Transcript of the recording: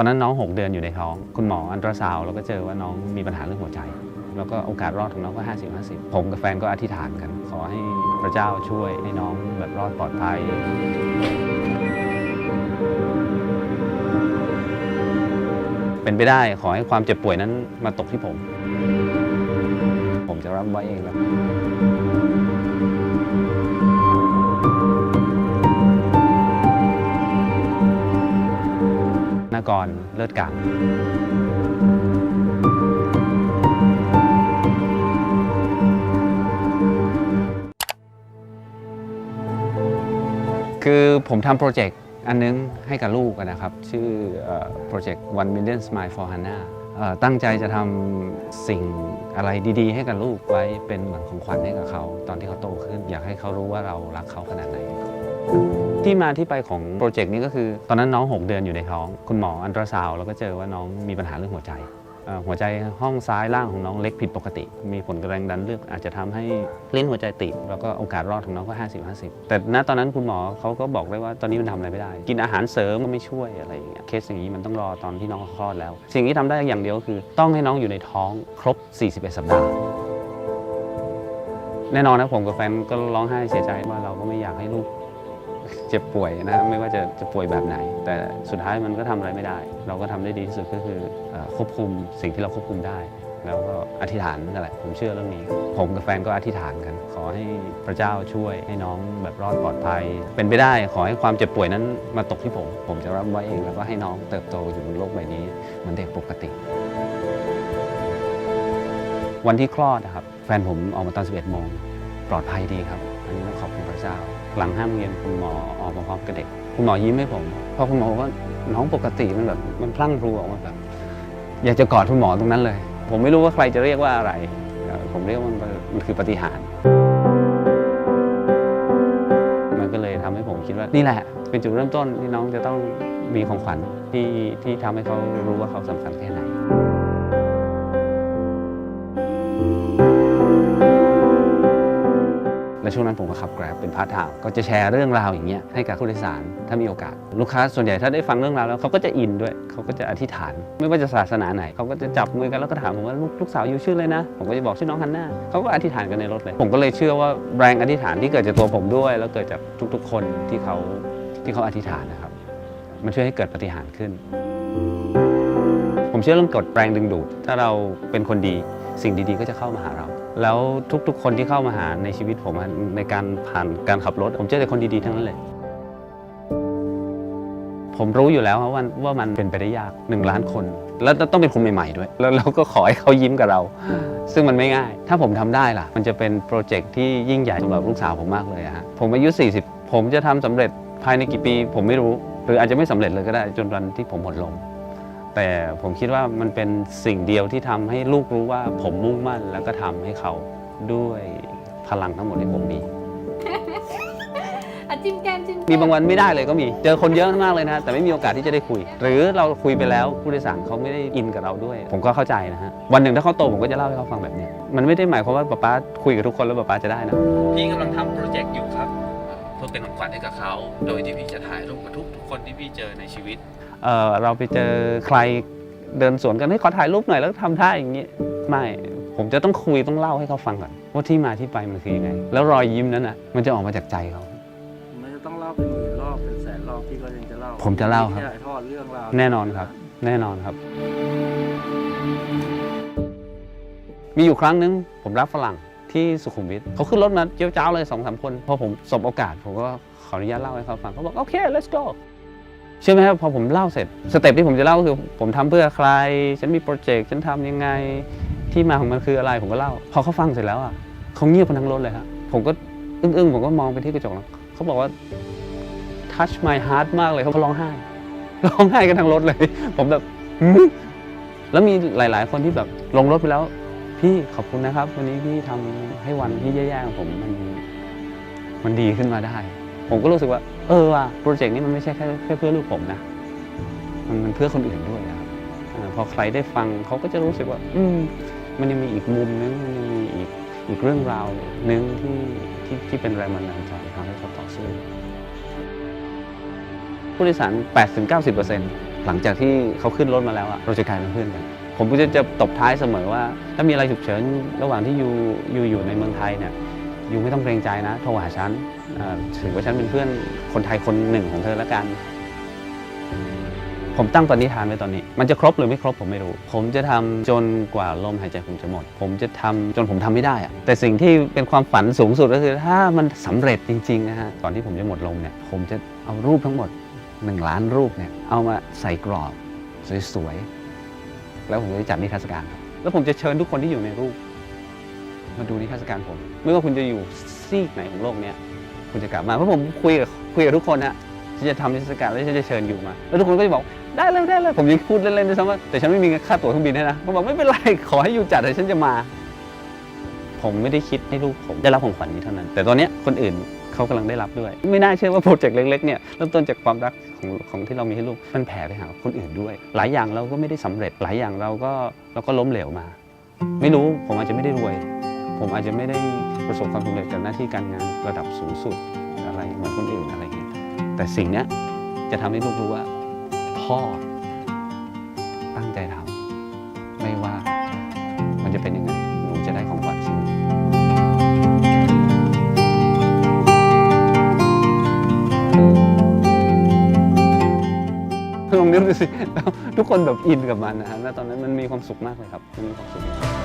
อนนั้นน้อง 6 เดือนอยู่ในท้อง คุณหมออันตราซาวแล้วก็เจอว่าน้องมีปัญหาเรื่องหัวใจ แล้วก็โอกาสรอดของน้องก็ 50 50 ผมกับแฟนก็อธิษฐานกัน ขอให้พระเจ้าช่วยให้น้องแบบรอดปลอดภัยเป็นไปได้ขอให้ความเจ็บป่วยนั้นมาตกที่ผม ผมจะรับไว้เองแล้ว กรเลิศกาคือผมทำโปรเจกต์อันนึงให้กับลูกนะครับ ชื่อโปรเจกต์ One Million Smile for Hannah ตั้งใจจะทำสิ่งอะไรดีๆ ให้กับลูกไว้เป็นเหมือนของขวัญให้กับเขา ตอนที่เขาโตขึ้น อยากให้เขารู้ว่าเรารักเขาขนาดไหน ที่มาที่ไปของโปรเจกต์นี้ก็คือ ตอนนั้นน้อง 6 เดือนอยู่ในท้อง คุณหมออันตราซาวแล้วก็เจอว่าน้องมีปัญหาเรื่องหัวใจ หัวใจห้องซ้ายล่างของน้องเล็กผิดปกติ มีผลกระแรงดันเลือดอาจจะทำให้ลิ้นหัวใจติดแล้วก็โอกาสรอดของน้องก็ 50 50 แต่ณตอนนั้นคุณหมอเขาก็บอกได้ว่าตอนนี้มันทำอะไรไม่ได้ กินอาหารเสริมก็ไม่ช่วยอะไรอย่างเงี้ยเคสอย่างนี้มันต้องรอตอนที่น้องคลอดแล้ว สิ่งที่ทำได้อย่างเดียวก็คือ ต้องให้น้องอยู่ในท้องครบ 41 สัปดาห์แน่นอนนะผมกับแฟนก็ร้องไห้เสียใจว่าเราก็ไม่อยากให้ลูก เจ็บป่วยนะไม่ว่าจะจะป่วยแบบไหน แต่สุดท้ายมันก็ทำอะไรไม่ได้ เราก็ทำได้ดีที่สุดก็คือเอ่อควบคุมสิ่งที่เราควบคุมได้ แล้วก็อธิษฐานนั่นแหละผมเชื่อเรื่องนี้ ผมกับแฟนก็อธิษฐานกัน ขอให้พระเจ้าช่วยให้น้องแบบรอดปลอดภัย เป็นไปได้ขอให้ความเจ็บป่วยนั้นมาตกที่ผม ผมจะรับไว้เองแล้วก็ให้น้องเติบโตอยู่บนโลกใบนี้เหมือนเด็กปกติวันที่คลอดนะครับ แฟนผมออกมาตอน 11 โมง ปลอดภัยดีครับ อันนี้ต้องขอบคุณพระเจ้า หลังห้าโมงเย็นคุณหมอออกมาพร้อมกับเด็ก คุณหมอยิ้มให้ผมเพราะคุณหมอบอกว่าน้องปกติมันแบบมันพลั่งพลูออกมาแบบอยากจะกอดคุณหมอตรงนั้นเลย ผมไม่รู้ว่าใครจะเรียกว่าอะไร ผมเรียกว่ามันมันคือปฏิหารมันก็เลยทำให้ผมคิดว่านี่แหละ เป็นจุดเริ่มต้นที่น้องจะต้องมีของขวัญที่ที่ทำให้เขารู้ว่าเขาสำคัญแค่ไหน และช่วงนั้นผมก็ขับ Grab เป็นพาร์ทไทม์ก็จะแชร์เรื่องราวอย่างเงี้ยให้กับผู้โดยสารถ้ามีโอกาส ลูกค้าส่วนใหญ่ถ้าได้ฟังเรื่องราวแล้วเขาก็จะอินด้วยเขาก็จะอธิษฐาน ไม่ว่าจะศาสนาไหนเขาก็จะจับมือกันแล้วก็ถามผมว่าลูกลูกสาวอยู่ชื่อเลยนะ ผมก็จะบอกชื่อน้องฮันน่าเขาก็อธิษฐานกันในรถเลย ผมก็เลยเชื่อว่าแรงอธิษฐานที่เกิดจากตัวผมด้วย แล้วเกิดจากทุก ๆ คนที่เขาที่เขาอธิษฐานนะครับ มันช่วยให้เกิดปาฏิหารย์ขึ้น ผมเชื่อเรื่องกฎแรงดึงดูด ถ้าเราเป็นคนดีสิ่งดีๆ ก็จะเข้ามาหาเรา แล้วทุกๆ คนที่เข้ามาหาในชีวิตผมในการผ่านการขับรถ ผมเจอแต่คนดีๆทั้งนั้นเลย ผมรู้อยู่แล้วว่าว่ามันเป็นไปได้ยากหนึ่งล้านคน แล้วต้องเป็นคนใหม่ๆด้วย แล้วเราก็ขอให้เขายิ้มกับเรา ซึ่งมันไม่ง่าย ถ้าผมทำได้ล่ะ มันจะเป็นโปรเจกต์ที่ยิ่งใหญ่สำหรับลูกสาวผมมากเลยฮะผมอายุ 40 ผมจะทำสำเร็จภายในกี่ปี ผมไม่รู้ หรืออาจจะไม่สำเร็จเลยก็ได้จนวันที่ผมหมดลม แต่ผมคิดว่ามันเป็นสิ่งเดียวที่ทำให้ลูกรู้ว่าผมมุ่งมั่นแล้วก็ทำให้เขาด้วยพลังทั้งหมดที่ผมมี อะจิ้มแก้มจิ้มมีบางวันไม่ได้เลยก็มี เจอคนเยอะมากเลยนะแต่ไม่มีโอกาสที่จะได้คุย หรือเราคุยไปแล้วผู้โดยสารเขาไม่ได้อินกับเราด้วย ผมก็เข้าใจนะฮะ วันหนึ่งถ้าเขาโตผมก็จะเล่าให้เขาฟังแบบเนี้ยมันไม่ได้หมายความว่าป๊าป๊าคุยกับทุกคนแล้วป๊าป๊าจะได้นะ พี่กำลังทำโปรเจกต์อยู่ครับ เพื่อเป็นของขวัญให้กับเขา โดยที่พี่จะถ่ายรูปกับทุกทุกคนที่พี่เจอในชีวิต เออเราไปเจอใครเดินสวนกันให้ยขอถ่ายรูปหน่อยแล้วทำท่าอย่างนี้ไม่ผมจะต้องคุยต้องเล่าให้เขาฟังก่อนว่าที่มาที่ไปมันคือยังไง แล้วรอยยิ้มนั้นอะมันจะออกมาจากใจเขามันจะต้องเล่าเป็นหมื่นรอบเป็นแสนรอบที่ก็ยังจะเล่า ผมจะเล่าครับที่ถ่ายทอดเรื่องราวแน่นอนครับ แน่นอนครับ มีอยู่ครั้งหนึงผมรับฝรั่งที่สุขุมวิทเขาขึ้นรถมาเจ้าเจ้าเลยสองสามคนพอผมสบโอกาส ผมก็ขออนุญาตเล่าให้เขาฟังเขาบอกโอเค let's go เชื่อไหมครับพอผมเล่าเสร็จสเต็ปที่ผมจะเล่าก็คือ ผมทำเพื่อใคร ฉันมีโปรเจกต์ฉันทำยังไงที่มาของมันคืออะไรผมก็เล่า พอเขาฟังเสร็จแล้วอะเขาเงียบกันทั้งรถเลยครับผมก็อึ้งๆผมก็มองไปที่กระจกแล้วเขาบอกว่า touch my heart มากเลยเขาก็ร้องไห้ร้องไห้กันทั้งรถเลย ผมแบบแล้วมีหลาย ๆ คนที่แบบลงรถไปแล้ว พี่ขอบคุณนะครับ วันนี้พี่ทำให้วันที่แย่ๆของผมมันมันดีขึ้นมาได้ ผมก็รู้สึกว่า เออว่ะโปรเจกต์นี้มันไม่ใช่แค่แค่เพื่อลูกผมนะ มันมันเพื่อคนอื่นด้วยนะครับพอใครได้ฟังเขาก็จะรู้สึกว่า อืมมันยังมีอีกมุมนึงมันยังมีอีกอีกเรื่องราวนึงที่ที่ที่เป็นแรงบันดาลใจทำให้เขาต่อสู้ผู้โดยสาร 80-90%หลังจากที่เขาขึ้นรถมาแล้วอะเราจะกลายเป็นเพื่อนกันผมก็จะจะตบท้ายเสมอว่า ถ้ามีอะไรฉุกเฉินระหว่างที่อยู่อยู่อยู่ในเมืองไทยเนี่ย ยูไม่ต้องเกรงใจนะ โทรหาฉันถือว่าฉันเป็นเพื่อนคนไทยคนหนึ่งของเธอแล้วกัน ผมตั้งปณิธานไว้ตอนนี้ มันจะครบหรือไม่ครบผมไม่รู้ ผมจะทำจนกว่าลมหายใจผมจะหมด ผมจะทำจนผมทำไม่ได้อะแต่สิ่งที่เป็นความฝันสูงสุดก็คือถ้ามันสำเร็จจริงๆนะฮะก่อนที่ผมจะหมดลมเนี่ย ผมจะเอารูปทั้งหมด 1 ล้านรูปเนี่ยเอามาใส่กรอบสวยๆแล้วผมจะจัดนิทรรศการ แล้วผมจะเชิญทุกคนที่อยู่ในรูป มาดูนิทรรศการผม ไม่ว่าคุณจะอยู่ซีกไหนของโลกเนี้ยคุณจะกลับมาเพราะผมคุยกับคุยกับทุกคนนะฉันจะทำนิทรรศการแล้วจะเชิญอยู่มา แล้วทุกคนก็จะบอกได้เลยได้เลยผมยังพูดเล่นๆด้วยซ้ำว่าแต่ฉันไม่มีเงินค่าตั๋วเครื่องบินให้นะผมบอกไม่เป็นไรขอให้อยู่จัดเลยฉันจะมา ผมไม่ได้คิดให้ลูกผมได้รับของขวัญนี้เท่านั้น แต่ตอนนี้คนอื่นเขากำลังได้รับด้วย ไม่น่าเชื่อว่าโปรเจกต์เล็กๆเนี่ยเริ่มต้นจากความรักของของที่เรามีให้ลูกมันแผ่ไปหาคนอื่นด้วย หลายอย่างเราก็ไม่ได้สำเร็จหลายอย่างเราก็เราก็ล้มเหลวมา ไม่รู้ผมอาจจะไม่ได้รวย ผมอาจจะไม่ได้ประสบความสำเร็จกับหน้าที่การงานระดับสูงสุดอะไรเหมือนคนอื่นอะไรเงี้ยแต่สิ่งเนี้ยจะทำให้ลูกรู้ว่า พ่อตั้งใจทำไม่ว่ามันจะเป็นยังไงหนูจะได้ของขวัญสิ่งนี้ลองนึกดูสิทุกคนแบบอินกับมันนะฮะแล้วตอนนั้นมันมีความสุขมากเลยครับมันมีความสุข